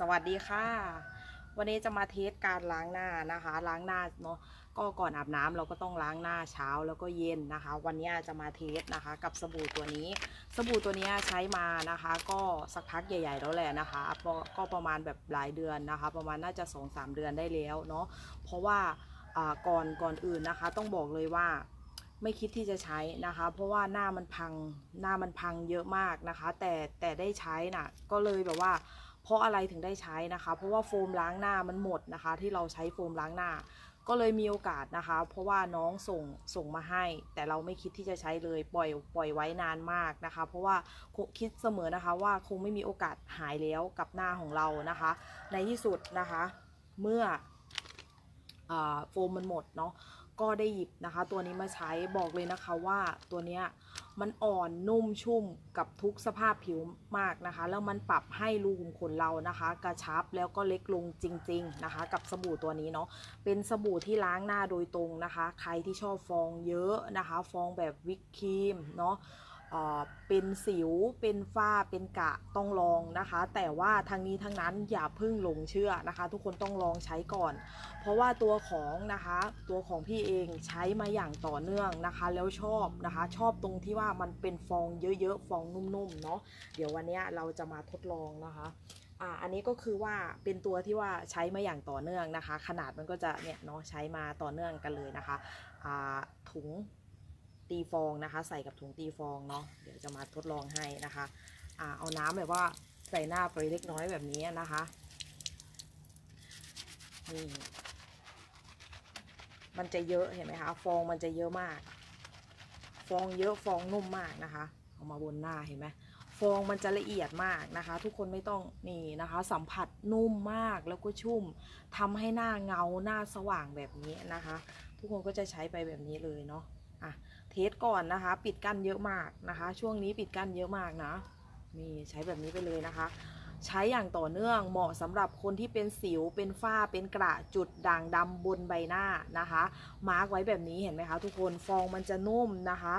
สวัสดีค่ะ วันนี้จะมาเทสการล้างหน้านะคะ ล้างหน้าเนาะก็ก่อนอาบน้ำเราก็ต้องล้างหน้าเช้าแล้วก็เย็นนะคะ วันนี้จะมาเทสนะคะ กับสบู่ตัวนี้ สบู่ตัวนี้ใช้มานะคะ ก็สักพักใหญ่ ๆ แล้วแหละนะคะ ก็ประมาณแบบหลายเดือนนะคะ ประมาณน่าจะ2อสเดือนได้แล้วเนาะเพราะว่าอ่าก่อนก่อนอื่นนะคะ ต้องบอกเลยว่าไม่คิดที่จะใช้นะคะ เพราะว่าหน้ามันพังหน้ามันพังเยอะมากนะคะ แต่แต่ได้ใช้น่ะก็เลยแบบว่า เพราะอะไรถึงได้ใช้นะคะ เพราะว่าโฟมล้างหน้ามันหมดนะคะ ที่เราใช้โฟมล้างหน้า ก็เลยมีโอกาสนะคะ เพราะว่าน้องส่งส่งมาให้ แต่เราไม่คิดที่จะใช้เลยปล่อยปล่อยไว้นานมากนะคะ เพราะว่าคิดเสมอนะคะว่าคงไม่มีโอกาสหายแล้วกับหน้าของเรานะคะ ในที่สุดนะคะ เมื่ออโฟมมันหมดเนาะ ก็ได้หยิบนะคะ ตัวนี้มาใช้บอกเลยนะคะว่าตัวเนี้ยมันอ่อนนุ่มชุ่มกับทุกสภาพผิวมากนะคะ แล้วมันปรับให้รูขุมขนเรานะคะ กระชับแล้วก็เล็กลงจริง ๆนะคะ กับสบู่ตัวนี้เนาะเป็นสบู่ที่ล้างหน้าโดยตรงนะคะ ใครที่ชอบฟองเยอะนะคะ ฟองแบบวิปครีมเนาะ เป็นสิว เป็นฝ้า เป็นกะต้องลองนะคะ แต่ว่าทางนี้ทั้งนั้นอย่าเพึ่งหลงเชื่อนะคะ ทุกคนต้องลองใช้ก่อน เพราะว่าตัวของนะคะ ตัวของพี่เองใช้มาอย่างต่อเนื่องนะคะ แล้วชอบนะคะ ชอบตรงที่ว่ามันเป็นฟองเยอะๆ ฟองนุ่มๆ เนาะ เดี๋ยววันนี้เราจะมาทดลองนะคะอ่าอันนี้ก็คือว่าเป็นตัวที่ว่าใช้มาอย่างต่อเนื่องนะคะ ขนาดมันก็จะเนี่ยเนาะใช้มาต่อเนื่องกันเลยนะคะอ่าถุง ตีฟองนะคะ ใส่กับถุงตีฟองเนาะเดี๋ยวจะมาทดลองให้นะคะอ่าเอาน้ำแบบว่าใส่หน้าไปเล็กน้อยแบบนี้นะคะนี่มันจะเยอะเห็นไหมคะ ฟองมันจะเยอะมาก ฟองเยอะฟองนุ่มมากนะคะ เอามาบนหน้าเห็นไหมฟองมันจะละเอียดมากนะคะ ทุกคนไม่ต้องนี่นะคะ สัมผัสนุ่มมากแล้วก็ชุ่มทำให้หน้าเงาหน้าสว่างแบบนี้นะคะ ทุกคนก็จะใช้ไปแบบนี้เลยเนาะ อะเทสก่อนนะคะ ปิดกั้นเยอะมากนะคะ ช่วงนี้ปิดกั้นเยอะมากนะมีใช้แบบนี้ไปเลยนะคะ ใช้อย่างต่อเนื่องเหมาะสำหรับคนที่เป็นสิวเป็นฝ้าเป็นกระจุดด่างดำบนใบหน้านะคะ มาร์กไว้แบบนี้เห็นไหมคะ ทุกคนฟองมันจะนุ่มนะคะ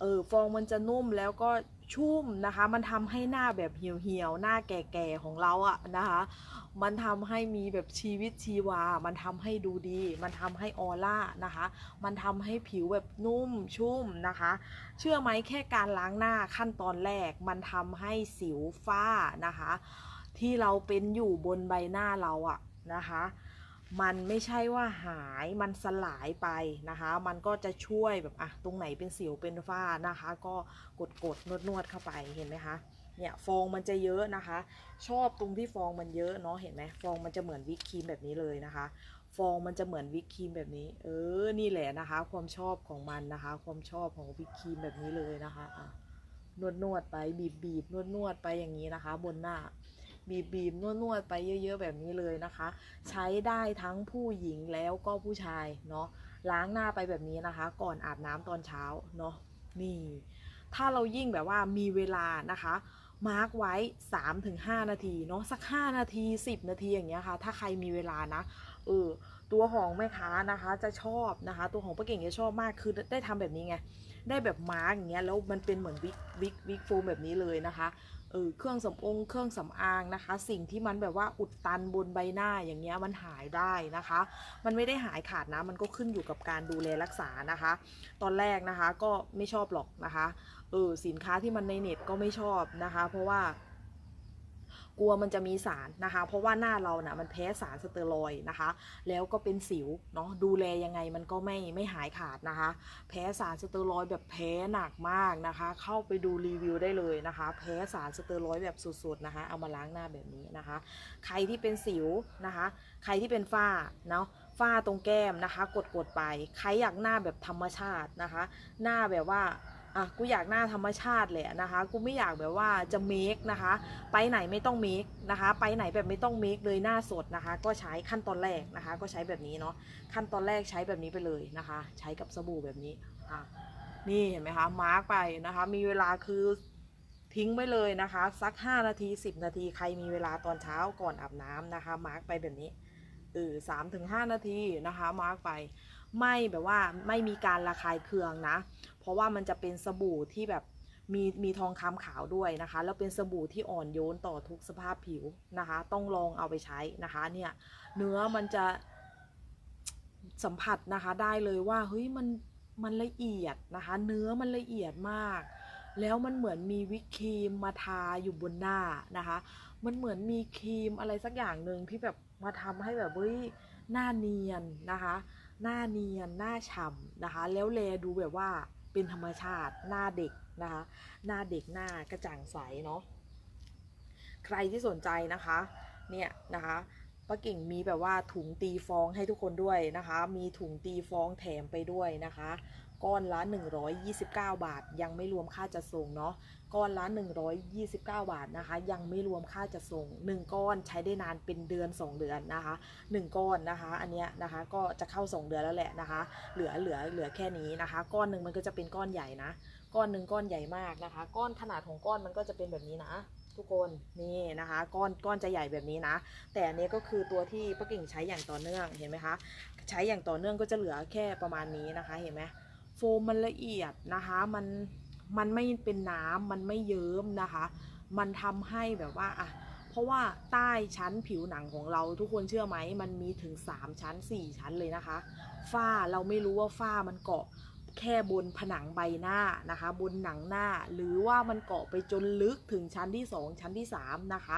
เออฟองมันจะนุ่มแล้วก็ ชุ่มนะคะ มันทำให้หน้าแบบเหี่ยวๆ หน้าแก่ๆ ของเราอะนะคะ มันทำให้มีแบบชีวิตชีวา มันทำให้ดูดี มันทำให้ออร่านะคะ มันทำให้ผิวแบบนุ่มชุ่มนะคะ เชื่อไหมแค่การล้างหน้าขั้นตอนแรก มันทำให้สิวฝ้านะคะ ที่เราเป็นอยู่บนใบหน้าเราอะนะคะ มันไม่ใช่ว่าหายมันสลายไปนะคะ มันก็จะช่วยแบบอะตรงไหนเป็นสิวเป็นฝ้านะคะ ก็กดกดนวดนวดๆเข้าไปเห็นไหมคะเนี่ยฟองมันจะเยอะนะคะ ชอบตรงที่ฟองมันเยอะเนาะเห็นไหมฟองมันจะเหมือนวิปครีมแบบนี้เลยนะคะ ฟองมันจะเหมือนวิปครีมแบบนี้ เออนี่แหละนะคะ ความชอบของมันนะคะ ความชอบของวิปครีมแบบนี้เลยนะคะอะนวดนวดๆไปบีบบีบนวดนวดๆไปอย่างนี้นะคะ บนหน้า บีบบีบนวดนวดๆไปเยอะ ๆ แบบนี้เลยนะคะ ใช้ได้ทั้งผู้หญิงแล้วก็ผู้ชายเนาะล้างหน้าไปแบบนี้นะคะ ก่อนอาบน้ำตอนเช้าเนาะนี่ ถ้าเรายิ่งแบบว่ามีเวลานะคะมาร์กไว้ 3-5 นาทีเนาะสัก 5 นาที 10 นาทีอย่างเงี้ยค่ะ ถ้าใครมีเวลานะเออตัวของแม่ค้านะคะจะชอบนะคะ ตัวของป้าเก่งจะชอบมากคือได้ทำแบบนี้ไงได้แบบมาร์กอย่างเงี้ยแล้วมันเป็นเหมือนวิกวิกวิกโฟมแบบนี้เลยนะคะ เออเครื่องสำองเครื่องสำอางนะคะ สิ่งที่มันแบบว่าอุดตันบนใบหน้าอย่างเงี้ยมันหายได้นะคะ มันไม่ได้หายขาดนะ มันก็ขึ้นอยู่กับการดูแลรักษานะคะ ตอนแรกนะคะก็ไม่ชอบหรอกนะคะเออสินค้าที่มันในเน็ตก็ไม่ชอบนะคะ เพราะว่า กลัวมันจะมีสารนะคะ เพราะว่าหน้าเรานะ่ะมันแพ้สารสเตียรอยด์นะคะ แล้วก็เป็นสิวเนาะดูแลยังไงมันก็ไม่ไม่หายขาดนะคะ แพ้สารสเตียรอยด์แบบแพ้หนักมากนะคะ เข้าไปดูรีวิวได้เลยนะคะ แพ้สารสเตียรอยด์แบบสุดๆนะคะ เอามาล้างหน้าแบบนี้นะคะ ใครที่เป็นสิวนะคะ ใครที่เป็นฝ้าเนาะฝ้าตรงแก้มนะคะ กดๆไป ใครอยากหน้าแบบธรรมชาตินะคะ หน้าแบบว่า อะกูอยากหน้าธรรมชาติเลยอะนะคะ กูไม่อยากแบบว่าจะเมคนะคะ ไปไหนไม่ต้องเมคนะคะ ไปไหนแบบไม่ต้องเมคเลยหน้าสดนะคะ ก็ใช้ขั้นตอนแรกนะคะ ก็ใช้แบบนี้เนาะขั้นตอนแรกใช้แบบนี้ไปเลยนะคะ ใช้กับสบู่แบบนี้อะนี่เห็นไหมคะมาร์กไปนะคะ มีเวลาคือทิ้งไว้เลยนะคะ สัก 5 นาที 10 นาทีใครมีเวลาตอนเช้าก่อนอาบน้ำนะคะ มาร์กไปแบบนี้เออสามถึงห้านาทีนะคะ มาร์กไป ไม่แบบว่าไม่มีการระคายเคืองนะ เพราะว่ามันจะเป็นสบู่ที่แบบมีมีทองคำขาวด้วยนะคะ แล้วเป็นสบู่ที่อ่อนโยนต่อทุกสภาพผิวนะคะ ต้องลองเอาไปใช้นะคะเนี่ยเนื้อมันจะสัมผัสนะคะได้เลยว่าเฮ้ยมันมันละเอียดนะคะ เนื้อมันละเอียดมาก แล้วมันเหมือนมีวิปครีมมาทาอยู่บนหน้านะคะ มันเหมือนมีครีมอะไรสักอย่างหนึ่งที่แบบมาทำให้แบบเฮ้ยหน้าเนียนนะคะ หน้าเนียนหน้าฉ่ำนะคะ แล้วแลดูแบบว่าเป็นธรรมชาติหน้าเด็กนะคะ หน้าเด็กหน้ากระจ่างใสเนาะใครที่สนใจนะคะ เนี่ยนะคะป้าเก่งมีแบบว่าถุงตีฟองให้ทุกคนด้วยนะคะ มีถุงตีฟองแถมไปด้วยนะคะ ก้อนละ 129 บาท ยังไม่รวมค่าจัดส่งเนาะ ก้อนละ 129 บาทนะคะ ยังไม่รวมค่าจัดส่ง 1 ก้อนใช้ได้นานเป็นเดือน 2 เดือนนะคะ 1 ก้อนนะคะ อันเนี้ยนะคะก็จะเข้า 2 เดือนแล้วแหละนะคะ เหลือเหลือเหลือแค่นี้นะคะ ก้อนหนึ่งมันก็จะเป็นก้อนใหญ่นะ ก้อนหนึ่งก้อนใหญ่มากนะคะ ก้อนขนาดของก้อนมันก็จะเป็นแบบนี้นะทุกคนนี่นะคะ ก้อนก้อนจะใหญ่แบบนี้นะ แต่อันนี้ก็คือตัวที่ป้ากิ่งใช้อย่างต่อเนื่องเห็นไหมคะใช้อย่างต่อเนื่องก็จะเหลือแค่ประมาณนี้นะคะ เห็นไหมโฟมมันละเอียดนะคะ มัน มันไม่เป็นน้ำมันไม่เยิ้มนะคะ มันทำให้แบบว่าอะเพราะว่าใต้ชั้นผิวหนังของเราทุกคนเชื่อไหม มันมีถึง 3 ชั้น 4 ชั้นเลยนะคะ ฝ้าเราไม่รู้ว่าฝ้ามันเกาะแค่บนผนังใบหน้านะคะ บนหนังหน้า หรือว่ามันเกาะไปจนลึกถึงชั้นที่ 2 ชั้นที่ 3 นะคะ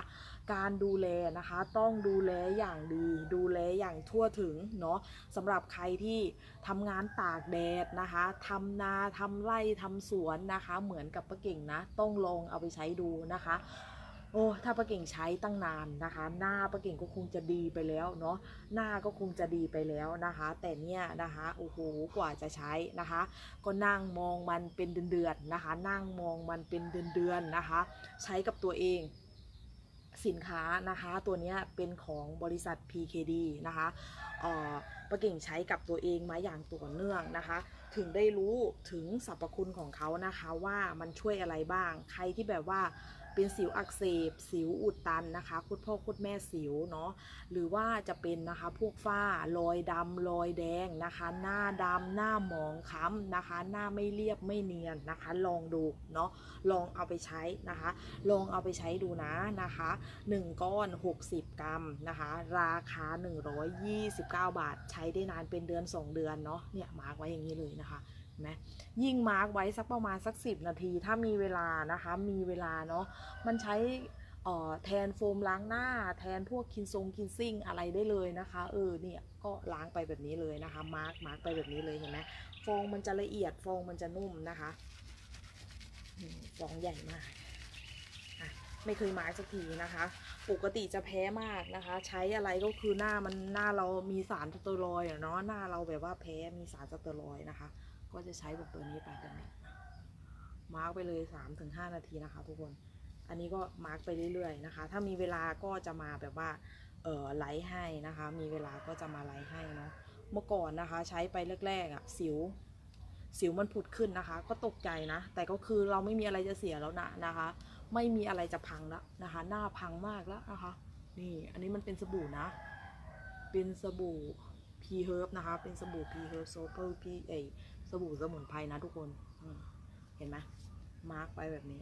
การดูแลนะคะ ต้องดูแลอย่างดี ดูแลอย่างทั่วถึงเนาะสำหรับใครที่ทำงานตากแดดนะคะทำนาทำไร่ทำสวนนะคะ เหมือนกับป้าเก่งนะ ต้องลองเอาไปใช้ดูนะคะโอ้ถ้าป้าเก่งใช้ตั้งนานนะคะ หน้าป้าเก่งก็คงจะดีไปแล้วเนาะหน้าก็คงจะดีไปแล้วนะคะ แต่เนี่ยนะคะโอ้โหกว่าจะใช้นะคะ ก็นั่งมองมันเป็นเดือนๆนะคะ นั่งมองมันเป็นเดือนๆนะคะ ใช้กับตัวเอง สินค้านะคะตัวนี้เป็นของบริษัท PKD นะคะเอ่อประกิ่งใช้กับตัวเองมาอย่างต่อเนื่องนะคะ ถึงได้รู้ถึงสรรพคุณของเขานะคะว่ามันช่วยอะไรบ้างใครที่แบบว่า เป็นสิวอักเสบ สิวอุดตันนะคะ คุดพ่อคุดแม่สิวเนาะหรือว่าจะเป็นนะคะพวกฝ้ารอยดำรอยแดงนะคะ หน้าดำหน้าหมองค้ำนะคะ หน้าไม่เรียบไม่เนียนนะคะ ลองดูเนาะลองเอาไปใช้นะคะ ลองเอาไปใช้ดูนะนะคะ 1 ก้อน 60 กรัมนะคะ ราคา 129 บาท ใช้ได้นานเป็นเดือน 2 เดือนเนาะเนี่ยมาร์กไว้อย่างนี้เลยนะคะ ไหมยิ่งมาร์กไว้สักประมาณสัก 10 นาที ถ้ามีเวลานะคะ มีเวลาเนาะมันใช้แทนโฟมล้างหน้า แทนพวกคินซงคินซิ่งอะไรได้เลยนะคะเออเนี่ยก็ล้างไปแบบนี้เลยนะคะมาร์กมาร์กไปแบบนี้เลยเห็นไหมฟองมันจะละเอียดฟองมันจะนุ่มนะคะฟองใหญ่มากไม่เคยมาร์กสักทีนะคะ ปกติจะแพ้มากนะคะ ใช้อะไรก็คือหน้ามันหน้าเรามีสารสเตอรอยด์อะเนาะหน้าเราแบบว่าแพ้มีสารสเตอรอยด์นะคะ ก็จะใช้แบบตัวนี้ไปแบบนี้มาร์กไปเลย3-5ถึงนาทีนะคะ ทุกคน อันนี้ก็มาร์กไปเรื่อยๆนะคะ ถ้ามีเวลาก็จะมาแบบว่าเออไลฟ์ให้นะคะ มีเวลาก็จะมาไลฟ์ให้เนาะเมื่อก่อนนะคะ ใช้ไปแรกๆอะ่ะสิว สิวมันผุดขึ้นนะคะ ก็ตกใจนะ แต่ก็คือเราไม่มีอะไรจะเสียแล้วนะนะคะ ไม่มีอะไรจะพังแล้วนะคะ หน้าพังมากแล้วนะคะ นี่ อันนี้มันเป็นสบู่นะ เป็นสบู่ P Herb นะคะ เป็นสบู่ P Herb Soap P เอยส บู่สมุนไพรนะทุกคนอืมเห็นไหมมาร์กไปแบบนี้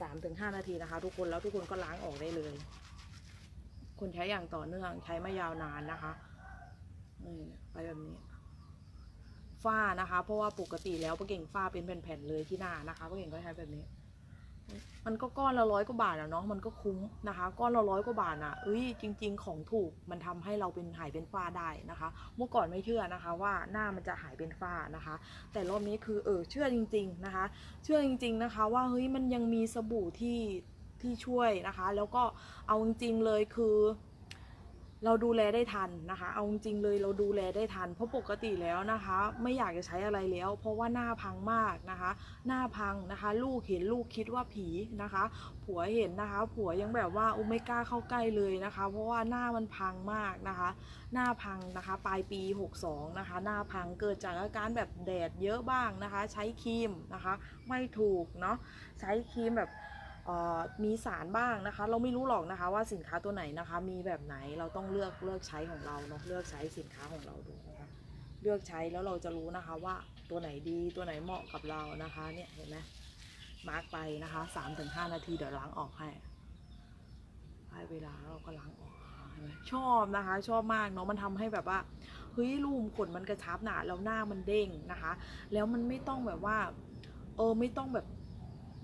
สามถึงห้านาทีนะคะ ทุกคนแล้วทุกคนก็ล้างออกได้เลย คนใช้อย่างต่อเนื่องใช้ไม่ยาวนานนะคะนี่ไปแบบนี้ ฝ้านะคะ เพราะว่าปกติแล้วป้าเก่งฝ้าเป็นแผ่นๆเลยที่หน้านะคะป้าเก่งก็ใช้แบบนี้ มันก็ก้อนละร้อยกว่าบาทอะเนาะมันก็คุ้มนะคะ ก้อนละร้อยกว่าบาทอะเอ้ยจริง ๆ ของถูกมันทำให้เราเป็นหายเป็นฝ้าได้นะคะ เมื่อก่อนไม่เชื่อนะคะ ว่าหน้ามันจะหายเป็นฝ้านะคะ แต่รอบนี้คือเออเชื่อจริง ๆนะคะ เชื่อจริง ๆนะคะ ว่าเฮ้ยมันยังมีสบู่ที่ที่ช่วยนะคะ แล้วก็เอาจริงๆเลยคือ เราดูแลได้ทันนะคะ เอาจริงเลยเราดูแลได้ทัน เพราะปกติแล้วนะคะ ไม่อยากจะใช้อะไรแล้ว เพราะว่าหน้าพังมากนะคะ หน้าพังนะคะ ลูกเห็นลูกคิดว่าผีนะคะ ผัวเห็นนะคะ ผัวยังแบบว่าอุไม่กล้าเข้าใกล้เลยนะคะ เพราะว่าหน้ามันพังมากนะคะ หน้าพังนะคะ ปลายปี 62 นะคะ หน้าพังเกิดจากอาการแบบแดดเยอะบ้างนะคะ ใช้ครีมนะคะ ไม่ถูกเนาะใช้ครีมแบบ มีสารบ้างนะคะ เราไม่รู้หรอกนะคะว่าสินค้าตัวไหนนะคะ มีแบบไหนเราต้องเลือกเลือกใช้ของเราเนาะเลือกใช้สินค้าของเราดูนะคะ เลือกใช้แล้วเราจะรู้นะคะว่าตัวไหนดีตัวไหนเหมาะกับเรานะคะเนี่ยเห็นไหมมาร์กไปนะคะ3-5นาทีเดี๋ยวล้างออกให้ให้เวลาเราก็ล้างออกเห็นไหมชอบนะคะ ชอบมากเนาะมันทำให้แบบว่าเฮ้ยรูมขนมันกระชับหนาแล้วหน้ามันเด้งนะคะ แล้วมันไม่ต้องแบบว่าเออไม่ต้องแบบ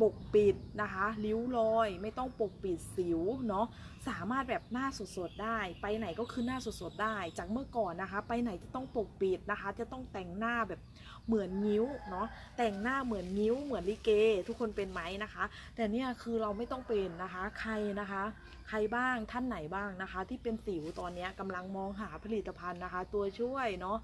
ปกปิดนะคะริ้วรอย ไม่ต้องปกปิดสิวเนาะสามารถแบบหน้าสดๆได้ ไปไหนก็คือหน้าสดๆได้ จากเมื่อก่อนนะคะ ไปไหนจะต้องปกปิดนะคะ จะต้องแต่งหน้าแบบเหมือนนิ้วเนาะแต่งหน้าเหมือนนิ้วเหมือนลิเก ทุกคนเป็นไหมนะคะ แต่เนี่ยคือเราไม่ต้องเป็นนะคะ ใครนะคะ ใครบ้างท่านไหนบ้างนะคะ ที่เป็นสิวตอนนี้ยกำลังมองหาผลิตภัณฑ์นะคะ ตัวช่วยเนาะ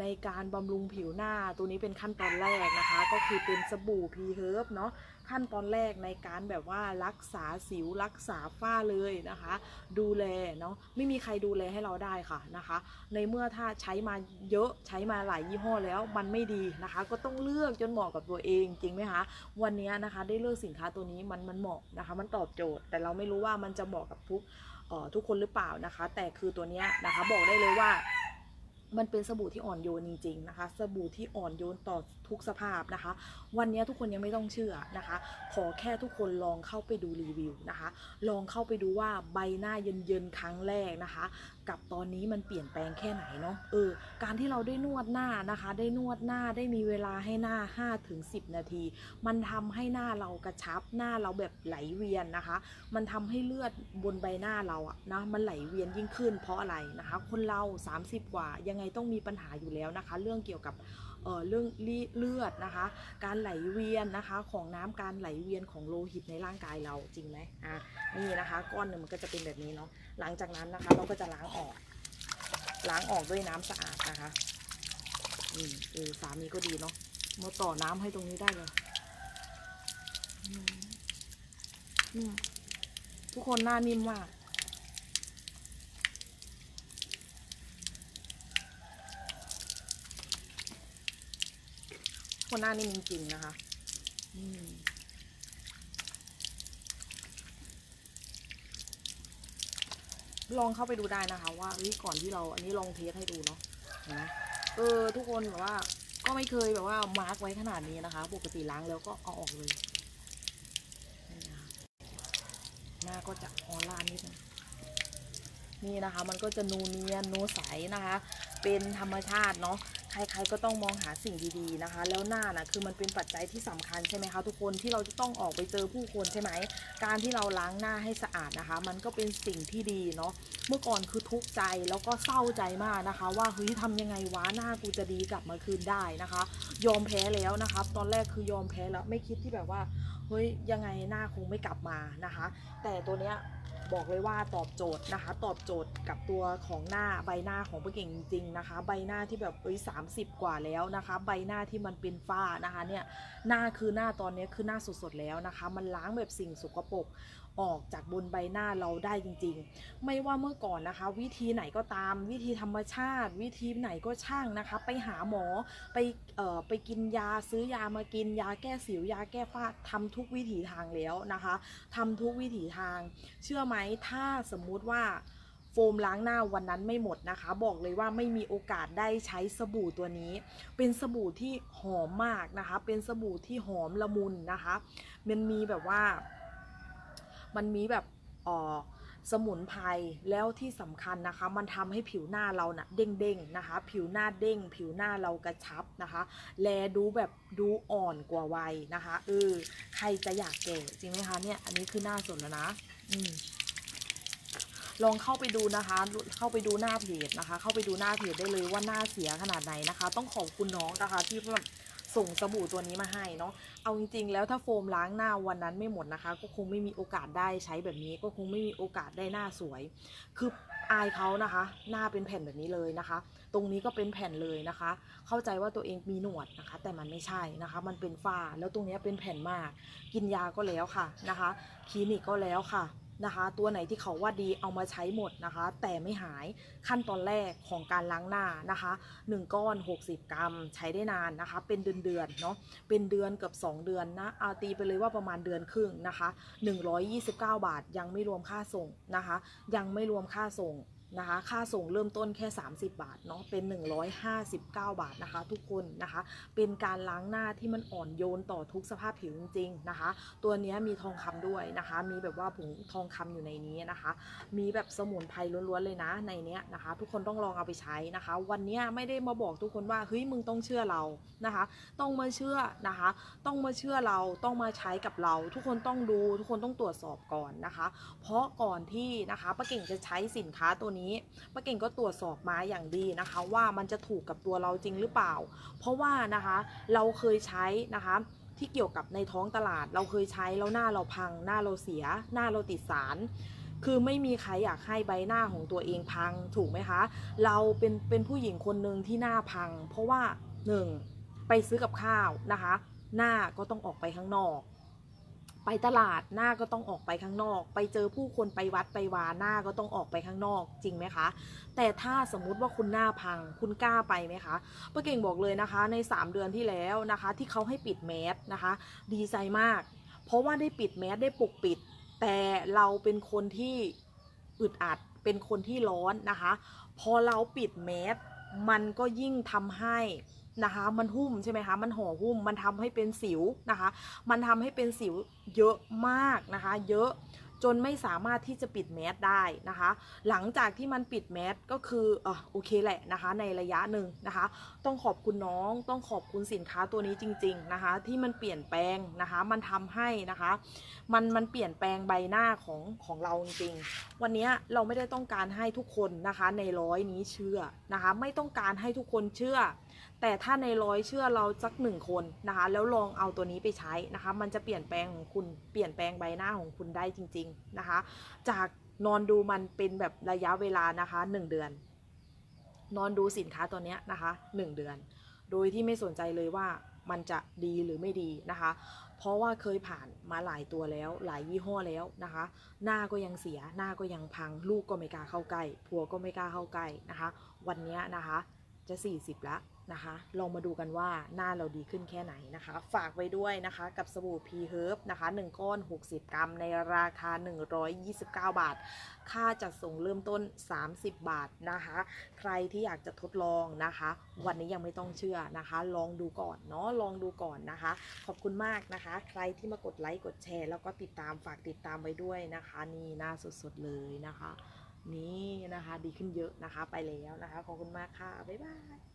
ในการบำรุงผิวหน้าตัวนี้เป็นขั้นตอนแรกนะคะ ก็คือเป็นสบู่พีเฮิร์บเนาะ ขั้นตอนแรกในการแบบว่ารักษาสิวรักษาฝ้าเลยนะคะ ดูแลเนาะไม่มีใครดูแลให้เราได้ค่ะนะคะ ในเมื่อถ้าใช้มาเยอะใช้มาหลายยี่ห้อแล้วมันไม่ดีนะคะ ก็ต้องเลือกจนเหมาะกับตัวเองจริงไหมคะวันนี้นะคะได้เลือกสินค้าตัวนี้มันมันเหมาะนะคะ มันตอบโจทย์ แต่เราไม่รู้ว่ามันจะเหมาะกับทุกทุกคนหรือเปล่านะคะ แต่คือตัวนี้นะคะบอกได้เลยว่า มันเป็นสบู่ที่อ่อนโยนจริง ๆนะคะ สบู่ที่อ่อนโยนต่อทุกสภาพนะคะ วันนี้ทุกคนยังไม่ต้องเชื่อนะคะ ขอแค่ทุกคนลองเข้าไปดูรีวิวนะคะ ลองเข้าไปดูว่าใบหน้าเย็นๆครั้งแรกนะคะ กับตอนนี้มันเปลี่ยนแปลงแค่ไหนเนาะเออการที่เราได้นวดหน้านะคะ ได้นวดหน้าได้มีเวลาให้หน้า 5-10 นาที มันทำให้หน้าเรากระชับหน้าเราแบบไหลเวียนนะคะ มันทำให้เลือดบนใบหน้าเราอะนะมันไหลเวียนยิ่งขึ้นเพราะอะไรนะคะ คนเรา 30 กว่ายังไงต้องมีปัญหาอยู่แล้วนะคะ เรื่องเกี่ยวกับเเรื่องเลือดนะคะ การไหลเวียนนะคะของน้ำการไหลเวียนของโลหิตในร่างกายเราจริงไหมอะนี่นะคะก้อนหนึ่งมันก็จะเป็นแบบนี้เนาะหลังจากนั้นนะคะ เราก็จะล้างออก ล้างออกด้วยน้ำสะอาดนะคะอืมเออสามีก็ดีเนาะมาต่อน้ำให้ตรงนี้ได้เลยทุกคนหน้านิ่มมาก คนหน้านิ่มจริงนะคะอลองเข้าไปดูได้นะคะ ว่าเฮ้ยก่อนที่เราอันนี้ลองเทสให้ดูเนาะเห็นไหมเออ ทุกคนแบบว่า ก็ไม่เคยแบบว่ามาร์กไว้ขนาดนี้นะคะ ปกติล้างแล้วก็เอาออกเลยหน้าก็จะออร่านิดนึงนี่นะคะ มันก็จะนูเนียนนูใสนะคะ เป็นธรรมชาติเนาะ ใครๆก็ต้องมองหาสิ่งดีๆนะคะ แล้วหน้านะคือมันเป็นปัจจัยที่สำคัญใช่ไหมคะทุกคนที่เราจะต้องออกไปเจอผู้คนใช่ไหมการที่เราล้างหน้าให้สะอาดนะคะ มันก็เป็นสิ่งที่ดีเนาะเมื่อก่อนคือทุกข์ใจแล้วก็เศร้าใจมากนะคะ ว่าเฮ้ยทำยังไงวะหน้ากูจะดีกลับมาคืนได้นะคะ ยอมแพ้แล้วนะคะ ตอนแรกคือยอมแพ้แล้วไม่คิดที่แบบว่าเฮ้ยยังไงหน้าคงไม่กลับมานะคะ แต่ตัวเนี้ย บอกเลยว่าตอบโจทย์นะคะ ตอบโจทย์กับตัวของหน้าใบหน้าของป้าเก่งจริงๆนะคะ ใบหน้าที่แบบเอ้ยสามสิบกว่าแล้วนะคะ ใบหน้าที่มันเป็นฝ้านะคะเนี่ยหน้าคือหน้าตอนนี้คือหน้าสดๆแล้วนะคะ มันล้างแบบสิ่งสกปรกออกจากบนใบหน้าเราได้จริงๆ ไม่ว่าเมื่อก่อนนะคะ วิธีไหนก็ตาม วิธีธรรมชาติ วิธีไหนก็ช่างนะคะ ไปหาหมอไปเอ่อไปกินยาซื้อยามากินยาแก้สิวยาแก้ฝ้าทำทุกวิถีทางแล้วนะคะทำทุกวิถีทางเชื่อไหมถ้าสมมุติว่าโฟมล้างหน้าวันนั้นไม่หมดนะคะ บอกเลยว่าไม่มีโอกาสได้ใช้สบู่ตัวนี้ เป็นสบู่ที่หอมมากนะคะ เป็นสบู่ที่หอมละมุนนะคะ มันมีแบบว่า มันมีแบบอ่อสมุนไพรแล้วที่สำคัญนะคะ มันทำให้ผิวหน้าเรานะ่ะเด้งๆนะคะ ผิวหน้าเด้ง ผิวหน้าเรากระชับนะคะ แลดูแบบดูอ่อนกว่าวัยนะคะเออใครจะอยากแก่จริงไหมคะเนี่ยอันนี้คือหน้าสดแล้วนะ อืม ลองเข้าไปดูนะคะ เข้าไปดูหน้าเพจนะคะ เข้าไปดูหน้าเพจได้เลยว่าหน้าเสียขนาดไหนนะคะ ต้องขอบคุณน้องนะคะ ที่แบบส่งสบู่ตัวนี้มาให้เนาะ เอาจริงๆ แล้วถ้าโฟมล้างหน้าวันนั้นไม่หมดนะคะ ก็คงไม่มีโอกาสได้ใช้แบบนี้ ก็คงไม่มีโอกาสได้หน้าสวย คืออายเขานะคะ หน้าเป็นแผ่นแบบนี้เลยนะคะ ตรงนี้ก็เป็นแผ่นเลยนะคะ เข้าใจว่าตัวเองมีหนวดนะคะ แต่มันไม่ใช่นะคะ มันเป็นฝ้า แล้วตรงนี้เป็นแผ่นมาก กินยาก็แล้วค่ะนะคะ คลินิกก็แล้วค่ะ นะคะ ตัวไหนที่เขาว่าดีเอามาใช้หมดนะคะ แต่ไม่หายขั้นตอนแรกของการล้างหน้านะคะ 1 ก้อน 60 กรัม ใช้ได้นานนะคะ เป็นเดือนเดือนๆเนาะเป็นเดือนเกับ 2 เดือนนะเอาตีไปเลยว่าประมาณเดือนครึ่งนะคะ 129 บาทยังไม่รวมค่าส่งนะคะ ยังไม่รวมค่าส่ง นะคะ ค่าส่งเริ่มต้นแค่ 30 บาทเนาะ เป็น 159 บาทนะคะ ทุกคนนะคะ เป็นการล้างหน้าที่มันอ่อนโยนต่อทุกสภาพผิวจริงๆนะคะ ตัวนี้มีทองคำด้วยนะคะ มีแบบว่าผงทองคำอยู่ในนี้นะคะ มีแบบสมุนไพรล้วนๆเลยนะในเนี้ยนะคะ ทุกคนต้องลองเอาไปใช้นะคะ วันนี้ไม่ได้มาบอกทุกคนว่าเฮ้ยมึงต้องเชื่อเรานะคะ ต้องมาเชื่อนะคะ ต้องมาเชื่อเราต้องมาใช้กับเรา ทุกคนต้องดูทุกคนต้องตรวจสอบก่อนนะคะ เพราะก่อนที่นะคะป้าเก่งจะใช้สินค้าตัวนี้ป้าเก่งก็ตรวจสอบมาอย่างดีนะคะ ว่ามันจะถูกกับตัวเราจริงหรือเปล่า เพราะว่านะคะเราเคยใช้นะคะที่เกี่ยวกับในท้องตลาดเราเคยใช้แล้วหน้าเราพัง หน้าเราเสีย หน้าเราติดสาร คือไม่มีใครอยากให้ใบหน้าของตัวเองพังถูกไหมคะ เราเป็นเป็นผู้หญิงคนหนึ่งที่หน้าพัง เพราะว่าหนึ่งไปซื้อกับข้าวนะคะ หน้าก็ต้องออกไปข้างนอก ไปตลาดหน้าก็ต้องออกไปข้างนอก ไปเจอผู้คนไปวัดไปวาหน้าก็ต้องออกไปข้างนอกจริงไหมคะ แต่ถ้าสมมุติว่าคุณหน้าพัง คุณกล้าไปไหมคะป้าเก่งบอกเลยนะคะ ใน 3 เดือนที่แล้วนะคะ ที่เขาให้ปิดแมสนะคะ ดีใจมาก เพราะว่าได้ปิดแมสได้ปกปิด แต่เราเป็นคนที่อึดอัดเป็นคนที่ร้อนนะคะ พอเราปิดแมสมันก็ยิ่งทำให้ นะคะ มันหุ้มใช่ไหมคะ มันห่อหุ้ม มันทำให้เป็นสิวนะคะ มันทำให้เป็นสิวเยอะมากนะคะ เยอะจนไม่สามารถที่จะปิดแมสได้นะคะ หลังจากที่มันปิดแมสก็คืออะโอเคแหละนะคะ ในระยะหนึ่งนะคะ ต้องขอบคุณน้องต้องขอบคุณสินค้าตัวนี้จริง ๆนะคะ ที่มันเปลี่ยนแปลงนะคะ มันทำให้นะคะ มันมันเปลี่ยนแปลงใบหน้าของของเราจริงๆวันนี้เราไม่ได้ต้องการให้ทุกคนนะคะ ในร้อยนี้เชื่อนะคะ ไม่ต้องการให้ทุกคนเชื่อ แต่ถ้าในร้อยเชื่อเราสักหนึ่งคนนะคะ แล้วลองเอาตัวนี้ไปใช้นะคะ มันจะเปลี่ยนแปลงของคุณเปลี่ยนแปลงใบหน้าของคุณได้จริง ๆนะคะ จากนอนดูมันเป็นแบบระยะเวลานะคะหนึ่งเดือน นอนดูสินค้าตัวนี้นะคะหนึ่งเดือน โดยที่ไม่สนใจเลยว่ามันจะดีหรือไม่ดีนะคะ เพราะว่าเคยผ่านมาหลายตัวแล้ว หลายยี่ห้อแล้วนะคะ หน้าก็ยังเสีย หน้าก็ยังพัง ลูกก็ไม่กล้าเข้าใกล้ ผัวก็ไม่กล้าเข้าใกล้นะคะ วันนี้นะคะ จะ 40 ละนะคะ ลองมาดูกันว่าหน้าเราดีขึ้นแค่ไหนนะคะ ฝากไว้ด้วยนะคะกับสบู่ P Herb นะคะ 1 ก้อน 60 กรัม ในราคา 129 บาท ค่าจัดส่งเริ่มต้น 30 บาทนะคะ ใครที่อยากจะทดลองนะคะ วันนี้ยังไม่ต้องเชื่อนะคะ ลองดูก่อนเนาะ ลองดูก่อนนะคะ ขอบคุณมากนะคะ ใครที่มากดไลค์ กดแชร์ แล้วก็ติดตามฝากติดตามไว้ด้วยนะคะ นี่หน้าสดๆเลยนะคะ นี่นะคะ ดีขึ้นเยอะนะคะ ไปแล้วนะคะ ขอบคุณมากค่ะ บ๊ายบาย